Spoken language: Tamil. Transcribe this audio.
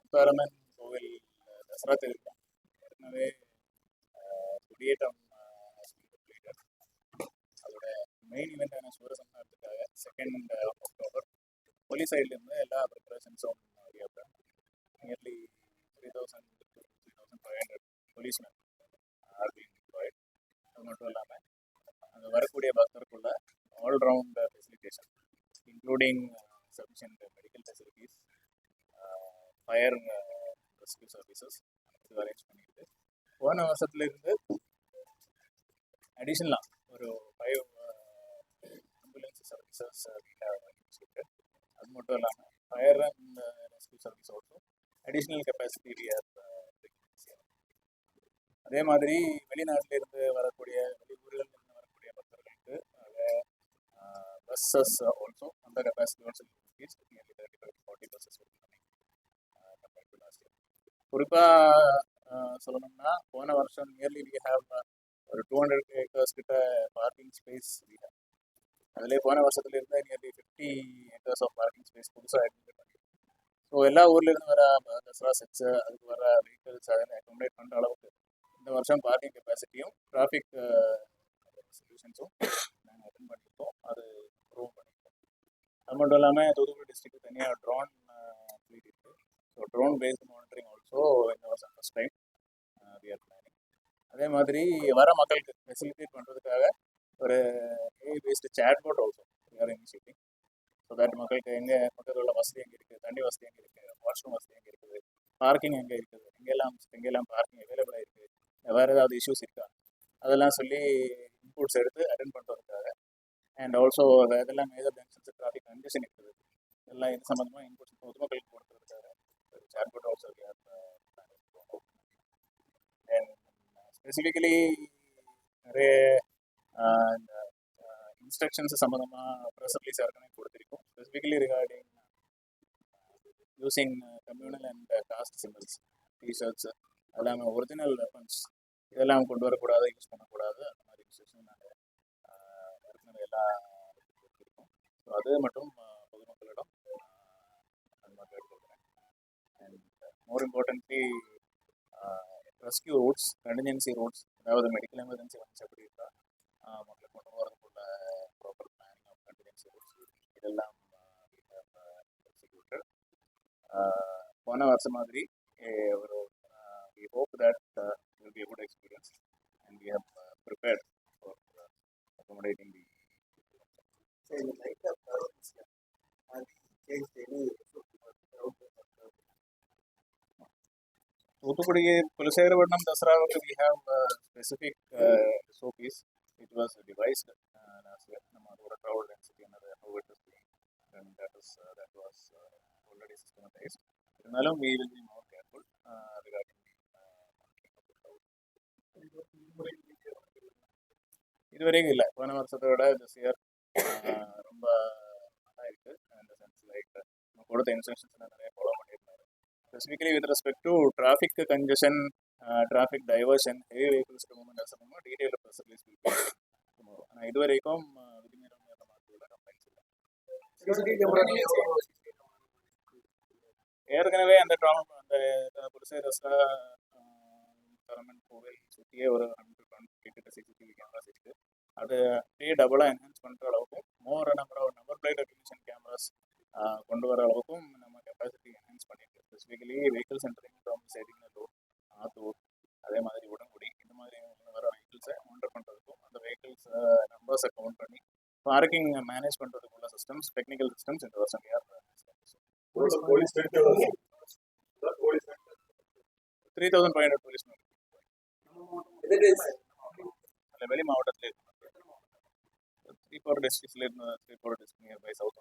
முத்தாரம்மன் கோவில் தசரா திருவிழா ஏற்கனவே கொடியேற்றம் completed. அதோட மெயின் சூரசம் சூரசம்ஹாரத்துக்காக செகண்ட் அக்டோபர் போலீஸ் சைட்லேருந்து எல்லா ப்ரிப்பரேஷன்ஸும் nearly three thousand three thousand five hundred policemen are being deployed அது மட்டும் இல்லாமல் அங்கே வரக்கூடிய பக்தருக்குள்ள all round facilitation including sufficient medical facilities fire rescue services இது அரேஞ்ச் பண்ணிக்கிட்டு. போன வருஷத்துலேருந்து அடிஷ்னலாக ஒரு ஃபைவ் ஆம்புலன்ஸ் சர்வீசஸ் அது மட்டும் இல்லாமல் fire and rescue service also additional capacity அதே மாதிரி வெளிநாட்டிலிருந்து வரக்கூடிய வெளியூர்கள் இருந்து வரக்கூடிய பக்தர்களுக்கு பஸ்ஸஸ் ஆல்சோ uh, அந்த capacity also nearly thirty five forty buses குறிப்பாக சொல்லணும்னா போன வருஷம் நியர்லி வி ஹேவ் ஒரு டூ ஹண்ட்ரட் ஏக்கர்ஸ் கிட்ட பார்க்கிங் ஸ்பேஸ் அதிலே போன வருஷத்துல இருந்து nearly fifty acres of parking space புதுசாக ஐடென்டிஃபை பண்ணி ஸோ எல்லா ஊர்லேருந்து வர தசரா செட்ஸ் அதுக்கு வர வெஹிக்கிள்ஸ் அதெல்லாம் அக்கோமடேட் பண்ணுற அளவுக்கு இந்த வருஷம் பார்க்கிங் கெப்பாசிட்டியும் டிராஃபிக் சொல்யூஷன்ஸும் நாங்கள் அட்டன் பண்ணியிருக்கோம். அது அது மட்டும் இல்லாமல் தூத்துக்குடி டிஸ்ட்ரிக்ட் தனியாக ட்ரோன் ஃப்ளீட் இருக்குது so drone based monitoring also இந்த வருஷம் first time we are planning அதே மாதிரி வர மக்களுக்கு ஃபெசிலிட்டேட் பண்ணுறதுக்காக ஒரு AI based chat bot also we are initiating so that மக்களுக்கு எங்கே பக்கத்தில் உள்ள வசதி எங்கே இருக்குது தண்ணி வசதி எங்கே இருக்குது வாஷ்ரூம் வசதி எங்கே இருக்குது பார்க்கிங் எங்கே இருக்குது எங்கெல்லாம் எங்கெல்லாம் பார்க்கிங் அவைலபிளாக இருக்குது வேறு ஏதாவது இஷ்யூஸ் இருக்கா? அதெல்லாம் சொல்லி இன்புட்ஸ் எடுத்து அட்டன் பண்ணுறதுக்காக அண்ட் ஆல்சோ இதெல்லாம் மேஜர் ஜங்ஷன்ஸ் கண்டிஷன் இருக்குது எல்லாம் இது சம்மந்தமாக இன்புட்ஸ் பொதுமக்களுக்கு chatbot chatbot also and specifically நிறைய இந்த இன்ஸ்ட்ரக்ஷன்ஸ் சம்மந்தமாக ப்ரெஸ் ரிலீஸ் ஏற்கனவே கொடுத்துருக்கோம். Specifically regarding using communal and caste symbols T-shirts எல்லாமே ஒரிஜினல் வெப்பன்ஸ் இதெல்லாம் கொண்டு வரக்கூடாது யூஸ் பண்ணக்கூடாது. அந்த மாதிரி விஷயம் நாங்கள் ஏற்கனவே எல்லாம் அது மட்டும் பொதுமக்களிடம் more importantly rescue routes contingency routes அதாவது மெடிக்கல் எமர்ஜென்சி வந்துச்சு அப்படி இருந்தால் மக்களை கொண்டு போகிறதுக்குள்ள proper planning of contingency routes இதெல்லாம் போன வருஷம் மாதிரி Thoothukudi Kulasekarapattinam தசராவுக்கு we have specific SOPs it was devised last year நம்ம அதோட க்ரௌட் டென்சிட்டி என்னது how it is and that is that was already systematized இருந்தாலும் we will be more careful regarding இதுவரைக்கும் இல்லை போன வருஷத்தை விட திஸ் இயர் ரொம்ப நல்லா இருக்கு இந்த சென்ஸ் லைக் நம்ம கொடுத்த இன்ஸ்ட்ரக்ஷன்ஸ் நிறைய ஃபாலோ பண்ணியிருந்தாரு specifically with respect to traffic congestion traffic diversion heavy vehicles movement சொல்லணுமோ டீடைல் ப்ரெஸ் ரிலீஸ் ஆனால் இது வரைக்கும் விதிமீறல் அந்த மாதிரி உள்ள கம்ப்ளைண்ட்ஸ் இல்லை ஏற்கனவே அந்த ட்ராமா அந்த புதுசை ரஸ்டா தரமன் கோவில் சுற்றியே ஒரு ஹண்ட்ரட் ஒன் கிட்ட சிசிடிவி கேமராஸ் இருக்கு அது அப்படியே டபுளாக என்ஹான்ஸ் பண்ணுற அளவுக்கும் more number of number plate recognition cameras கொண்டு வர அளவுக்கும் ஸ்பெசிஃபிக்கலி வெஹிக்கிள் சென்டரிங் ஃப்ரம் செடிங்கலூர் ஆத்தூர் அதே மாதிரி உடன்குடி இந்த மாதிரி வர வெஹிக்கிள்ஸை மானிட்டர் பண்ணுறதுக்கும் அந்த வெஹிக்கிள்ஸ் நம்பர்ஸை கவுண்ட் பண்ணி பார்க்கிங் மேனேஜ் பண்ணுறதுக்குள்ள சிஸ்டம்ஸ் டெக்னிக்கல் சிஸ்டம்ஸ் இந்த வருஷம் police center. Three thousand five hundred police வெளி மாவட்டத்தில் இருக்கு. த்ரீ ஃபோர் டிஸ்ட்ரிக்ஸில் இருந்த three four district near by south